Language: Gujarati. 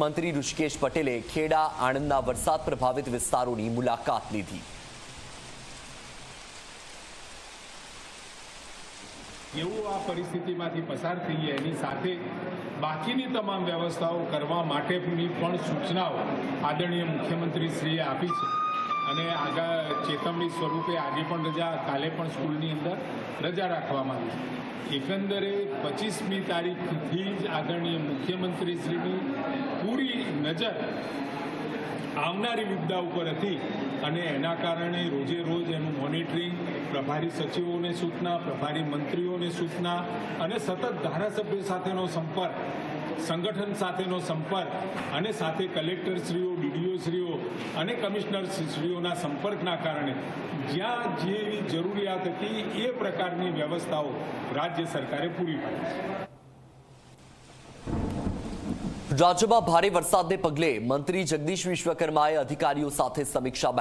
મંત્રી ઋષિકેશ પટેલે ખેડા, આણંદના વરસાદ પ્રભાવિત વિસ્તારોની મુલાકાત લીધી. એવું આ પરિસ્થિતિમાંથી પસાર થઈએ એની સાથે બાકીની તમામ વ્યવસ્થાઓ કરવા માટેની પણ સૂચનાઓ આદરણીય મુખ્યમંત્રીશ્રીએ આપી છે. અને આગળ ચેતવણી સ્વરૂપે આજે પણ રજા, કાલે પણ સ્કૂલની અંદર રજા રાખવામાં આવી એકંદરે પચીસમી તારીખથી જ આદરણીય મુખ્યમંત્રીશ્રીની નજર આવનારી મુદ્દા ઉપર હતી અને એના કારણે રોજે રોજ એનું મોનિટરિંગ, પ્રભારી સચિવોને સૂચના, પ્રભારી મંત્રીઓને સૂચના અને સતત ધારાસભ્ય સાથેનો સંપર્ક, સંગઠન સાથેનો સંપર્ક અને સાથે કલેક્ટરશ્રીઓ, ડીડીઓશ્રીઓ અને કમિશનરશ્રીઓના સંપર્કના કારણે જ્યાં જેવી જરૂરિયાત હતી એ પ્રકારની વ્યવસ્થાઓ રાજ્ય સરકારે પૂરી પાડી છે. રાજ્યમાં ભારે વરસાદને પગલે મંત્રી જગદીશ વિશ્વકર્માએ અધિકારીઓ સાથે સમીક્ષા બેઠક